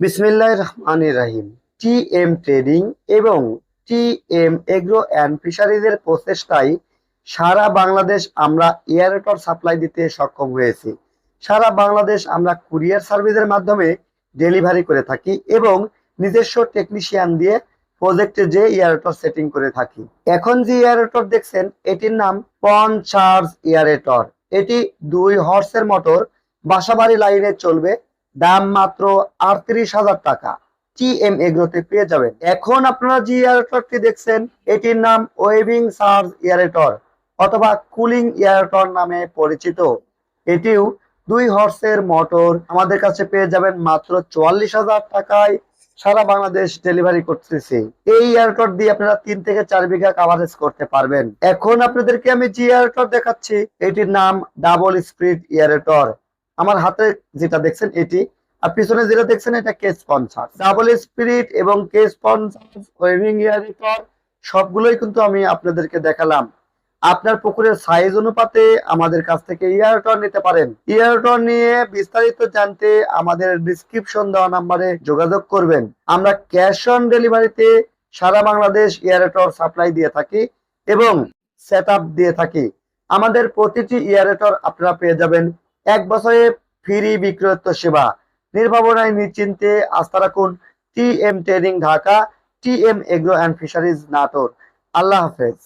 বিসমিল্লাহ রহমান রাহিম। টি এম ট্রেডিং এবং টি এম এগ্রো অ্যান্ড ফিশারিজের প্রচেষ্টায় সারা বাংলাদেশ আমরা এয়ারটর সাপ্লাই দিতে সক্ষম হয়েছি। সারা বাংলাদেশ আমরা কুরিয়ার সার্ভিসের মাধ্যমে ডেলিভারি করে থাকি এবং নিজস্ব টেকনিশিয়ান দিয়ে প্রজেক্টে যে এয়ারটর সেটিং করে থাকি। এখন যে এয়ারটর দেখছেন, এটির নাম পন চার্জ এয়ারেটর এটি দুই হর্সের মোটর বাসাবাড়ি লাইনে চলবে। দাম মাত্র আটত্রিশ হাজার টাকা। টি এম এগ্রোতে পেয়ে যাবেন। এখন আপনারা যে এয়ারটরটি দেখছেন, এটির নাম ওয়েভিং সার্জ এয়ারেটর অথবা কুলিং এয়ারটর নামে পরিচিত। এটিও দুই হর্সের মোটর আমাদের কাছে পেয়ে যাবেন মাত্র চুয়াল্লিশ হাজার টাকায় সারা বাংলাদেশ ডেলিভারি করতেছি। এই এয়ারটর দিয়ে আপনারা তিন থেকে চার বিঘা কাভারেজ করতে পারবেন। এখন আপনাদেরকে আমি যে এয়ারটর দেখাচ্ছি, এটির নাম ডাবল স্পিড এয়ারেটর আমার হাতে যেটা দেখছেন এটি, আর পিছনে যেটা দেখছেন এটা কেস স্পন্সার ডাবল স্পিরিট এবং কেস স্পন্সার ওয়েভিং ইয়ারিটর সবগুলোই কিন্তু আমি আপনাদেরকে দেখালাম। আপনার পুকুরের সাইজ অনুপাতে আমাদের কাছ থেকে ইয়ারটর নিতে পারেন। ইয়ারটর নিয়ে বিস্তারিত জানতে আমাদের ডিসক্রিপশন দেওয়া নাম্বারে যোগাযোগ করবেন। আমরা ক্যাশ অন ডেলিভারিতে সারা বাংলাদেশ ইয়ারটর সাপ্লাই দিয়ে থাকি এবং সেট দিয়ে থাকি। আমাদের প্রতিটি ইয়ারেটর আপনারা পেয়ে যাবেন এক বছরে ফ্রি বিক্রয়ত্ব সেবা। নির্ভাবনায় নিশ্চিন্তে আস্থা রাখুন T M training Dhaka T M agro and fisheries Natore. আল্লাহ হাফেজ।